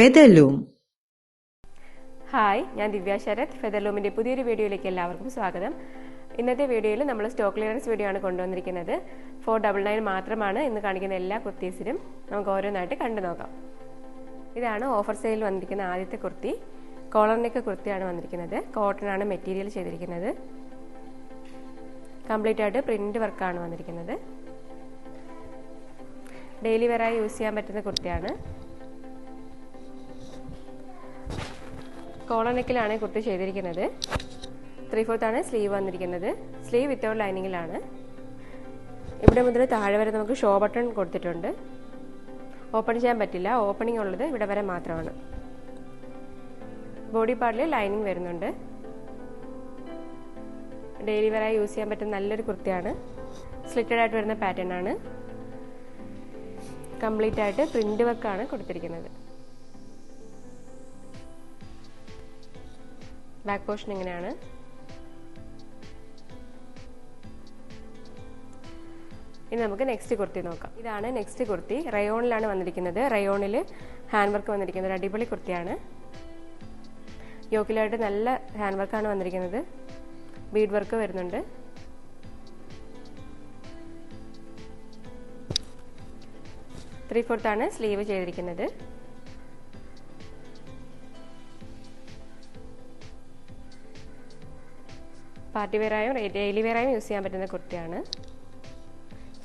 Featherloom. Hi ഞാൻ ദിവ്യ ശരത്. ഫെദർലൂമിന്റെ പുതിയൊരു വീഡിയോയിലേക്ക് എല്ലാവർക്കും സ്വാഗതം. ഇന്നത്തെ വീഡിയോയിൽ നമ്മൾ സ്റ്റോക്ക് ക്ലിയറൻസ് വീഡിയോ ആണ് കൊണ്ടുവന്നിരിക്കുന്നത്. ഫോർ ഡബിൾ നയൻ മാത്രമാണ് ഇന്ന് കാണിക്കുന്ന എല്ലാ കുർത്തീസിലും. നമുക്ക് ഓരോന്നായിട്ട് കണ്ടു നോക്കാം. ഇതാണ് ഓഫർ സെയിൽ വന്നിരിക്കുന്ന ആദ്യത്തെ കുർത്തി. കോളർ നെക്ക് കുർത്തിയാണ് വന്നിരിക്കുന്നത്. കോട്ടൺ ആണ് മെറ്റീരിയൽ ചെയ്തിരിക്കുന്നത്. കംപ്ലീറ്റ് ആയിട്ട് പ്രിന്റ് വർക്കാണ് വന്നിരിക്കുന്നത്. ഡെയിലി വെയറായി യൂസ് ചെയ്യാൻ പറ്റുന്ന കുർത്തിയാണ്. കോളർ നെക്കിലാണ് കുർത്തി ചെയ്തിരിക്കുന്നത്. ത്രീ ആണ് സ്ലീവ് വന്നിരിക്കുന്നത്. സ്ലീവ് വിത്തൗട്ട് ലൈനിങ്ങിലാണ് ഇവിടെ മുതൽ താഴെ വരെ നമുക്ക് ഷോ ബട്ടൺ കൊടുത്തിട്ടുണ്ട്. ഓപ്പൺ ചെയ്യാൻ പറ്റില്ല. ഓപ്പണിംഗ് ഉള്ളത് ഇവിടെ വരെ മാത്രമാണ്. ബോഡി പാർട്ടിൽ ലൈനിങ് വരുന്നുണ്ട്. ഡെയിലി വെയറായി യൂസ് ചെയ്യാൻ പറ്റുന്ന നല്ലൊരു കുർത്തിയാണ്. സ്ലിറ്റഡ് ആയിട്ട് വരുന്ന പാറ്റേൺ ആണ്. കംപ്ലീറ്റ് ആയിട്ട് പ്രിന്റ് വർക്കാണ് കൊടുത്തിരിക്കുന്നത്. ബാക്ക് പോർഷൻ ഇങ്ങനെയാണ് ഇനി നമുക്ക് നെക്സ്റ്റ് കുർത്തി നോക്കാം. ഇതാണ് നെക്സ്റ്റ് കുർത്തി. റയോണിലാണ് വന്നിരിക്കുന്നത്. റയോണിൽ ഹാൻഡ് വർക്ക് വന്നിരിക്കുന്നത്. ഒരു അടിപൊളി കുർത്തിയാണ്. യോക്കിലായിട്ട് നല്ല ഹാൻഡ് വർക്കാണ് വന്നിരിക്കുന്നത്. ബീഡ് വർക്ക് വരുന്നുണ്ട്. ത്രീ ഫോർത്താണ് സ്ലീവ് ചെയ്തിരിക്കുന്നത്. പാർട്ടി വെയറായും ഡെയിലി വെയറായും യൂസ് ചെയ്യാൻ പറ്റുന്ന കുർത്തിയാണ്.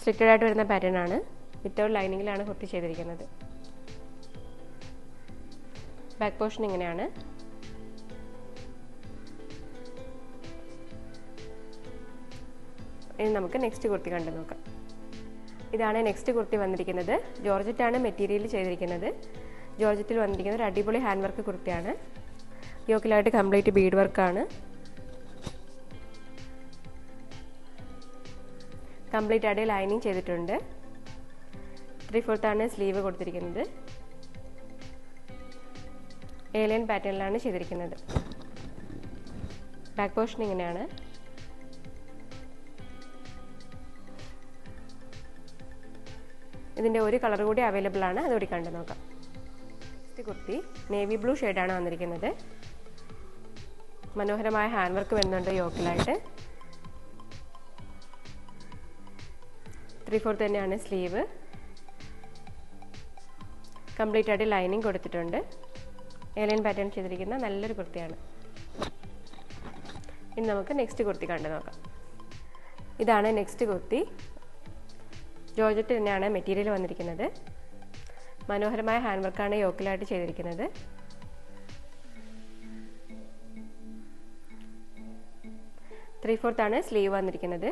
സ്ലിറ്റഡ് ആയിട്ട് വരുന്ന പാറ്റേൺ ആണ്. വിത്തൗട്ട് ലൈനിങ്ങിലാണ് കുർത്തി ചെയ്തിരിക്കുന്നത്. ബാക്ക് പോർഷൻ ഇങ്ങനെയാണ്. ഇനി നമുക്ക് നെക്സ്റ്റ് കുർത്തി കണ്ടു നോക്കാം. ഇതാണ് നെക്സ്റ്റ് കുർത്തി വന്നിരിക്കുന്നത്. ജോർജറ്റാണ് മെറ്റീരിയൽ ചെയ്തിരിക്കുന്നത്. ജോർജറ്റിൽ വന്നിരിക്കുന്നത് ഒരു അടിപൊളി ഹാൻഡ് വർക്ക് കുർത്തിയാണ്. യോക്കിലായിട്ട് കംപ്ലീറ്റ് ബീഡ് വർക്കാണ്. കംപ്ലീറ്റ് ആയിട്ട് ലൈനിങ് ചെയ്തിട്ടുണ്ട്. ത്രീ ഫോർത്താണ് സ്ലീവ് കൊടുത്തിരിക്കുന്നത്. ഏലിയൻ പാറ്റേണിലാണ് ചെയ്തിരിക്കുന്നത്. ബാക്ക് പോർഷൻ ഇങ്ങനെയാണ്. ഇതിന്റെ ഒരു കളർ കൂടി അവൈലബിൾ ആണ്. അതുകൂടി കണ്ടു നോക്കാം. നെക്സ്റ്റ് കുർത്തി. നേവി ബ്ലൂ ഷെയ്ഡാണ് വന്നിരിക്കുന്നത്. മനോഹരമായ ഹാൻഡ് വർക്ക് വരുന്നുണ്ട് യോക്കിലായിട്ട് ത്രീ ഫോർത്ത് തന്നെയാണ് സ്ലീവ്. കംപ്ലീറ്റ് ആയിട്ട് ലൈനിങ് കൊടുത്തിട്ടുണ്ട്. ഏലൈൻ പാറ്റേൺ ചെയ്തിരിക്കുന്ന നല്ലൊരു കുർത്തിയാണ്. ഇനി നമുക്ക് നെക്സ്റ്റ് കുർത്തി കണ്ടു നോക്കാം. ഇതാണ് നെക്സ്റ്റ് കുർത്തി. ജോർജറ്റ് തന്നെയാണ് മെറ്റീരിയൽ വന്നിരിക്കുന്നത്. മനോഹരമായ ഹാൻഡ് വർക്കാണ് യോക്കിലായിട്ട് ചെയ്തിരിക്കുന്നത്. ത്രീ ഫോർത്താണ് സ്ലീവ് വന്നിരിക്കുന്നത്.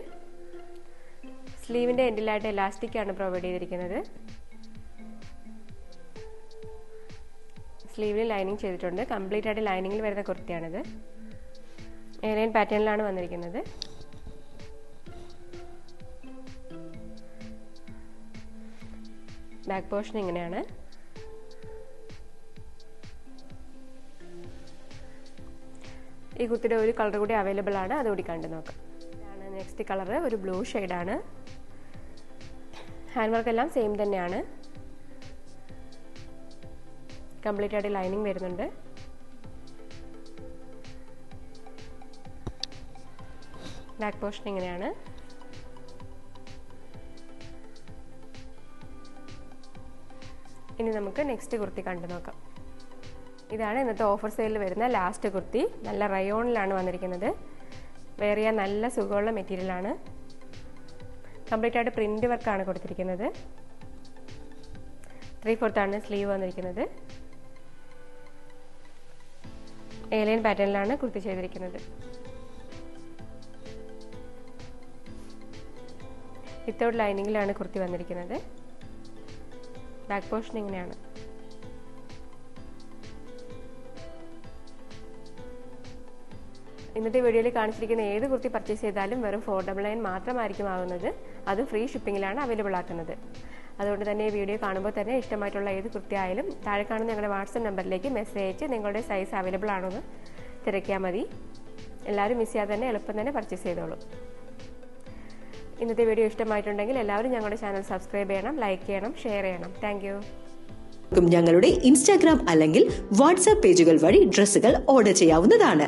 സ്ലീവിന്റെ എൻഡിലായിട്ട് ഇലാസ്റ്റിക്കാണ് പ്രൊവൈഡ് ചെയ്തിരിക്കുന്നത്. സ്ലീവിൽ ലൈനിങ് ചെയ്തിട്ടുണ്ട്. കംപ്ലീറ്റ് ആയിട്ട് ലൈനിങ്ങിൽ വരുന്ന കുർത്തിയാണിത്. ഏലൈൻ പാറ്റേണിലാണ് വന്നിരിക്കുന്നത്. ബാക്ക് പോർഷൻ ഇങ്ങനെയാണ്. ഈ കുത്തിയുടെ ഒരു കളർ കൂടി അവൈലബിൾ ആണ്. അതുകൂടി കണ്ടു നോക്കാം. നെക്സ്റ്റ് കളർ ഒരു ബ്ലൂ ഷെയ്ഡാണ്. ഹാൻഡ് വർക്ക് എല്ലാം സെയിം തന്നെയാണ്. കംപ്ലീറ്റ് ആയിട്ട് ലൈനിങ് വരുന്നുണ്ട്. ബാക്ക് പോർഷൻ ഇങ്ങനെയാണ്. ഇനി നമുക്ക് നെക്സ്റ്റ് കുർത്തി കണ്ടു നോക്കാം. ഇതാണ് ഇന്നത്തെ ഓഫർ സെയിലിൽ വരുന്ന ലാസ്റ്റ് കുർത്തി. നല്ല റയോണിലാണ് വന്നിരിക്കുന്നത്. വെയർ ചെയ്യാൻ നല്ല സുഖമുള്ള മെറ്റീരിയലാണ് കംപ്ലീറ്റ് ആയിട്ട് പ്രിന്റ് വർക്കാണ് കൊടുത്തിരിക്കുന്നത്. ത്രീ ഫോർത്താണ് സ്ലീവ് വന്നിരിക്കുന്നത്. ഏലൈൻ പാറ്റേണിലാണ് കുർത്തി ചെയ്തിരിക്കുന്നത്. വിത്തൗട്ട് ലൈനിങ്ങിലാണ് കുർത്തി വന്നിരിക്കുന്നത്. ബാക്ക് പോർഷൻ ഇങ്ങനെയാണ്. ഇന്നത്തെ വീഡിയോയിൽ കാണിച്ചിരിക്കുന്ന ഏത് കുർത്തി പർച്ചേസ് ചെയ്താലും വെറും ഫോർ ഡബിൾ നയൻ മാത്രമായിരിക്കും ആകുന്നത് അത് ഫ്രീ ഷിപ്പിങ്ങിലാണ് അവൈലബിൾ ആക്കുന്നത്. അതുകൊണ്ട് തന്നെ ഈ വീഡിയോ കാണുമ്പോൾ തന്നെ ഇഷ്ടമായിട്ടുള്ള ഏത് കുർത്തി ആയാലും താഴെ കാണുന്ന ഞങ്ങളുടെ വാട്സപ്പ് നമ്പറിലേക്ക് മെസ്സേജ് അയച്ച് നിങ്ങളുടെ സൈസ് അവൈലബിൾ ആണോ എന്ന് തിരക്കിയാൽ മതി. എല്ലാവരും മിസ് ചെയ്യാതെ തന്നെ എളുപ്പം തന്നെ പർച്ചേസ് ചെയ്തോളൂ. ഇന്നത്തെ വീഡിയോ ഇഷ്ടമായിട്ടുണ്ടെങ്കിൽ എല്ലാവരും ഞങ്ങളുടെ ചാനൽ സബ്സ്ക്രൈബ് ചെയ്യണം ലൈക്ക് ചെയ്യണം ഷെയർ ചെയ്യണം. താങ്ക് ഞങ്ങളുടെ ഇൻസ്റ്റാഗ്രാം അല്ലെങ്കിൽ വാട്സാപ്പ് പേജുകൾ വഴി ഡ്രസ്സുകൾ ഓർഡർ ചെയ്യാവുന്നതാണ്.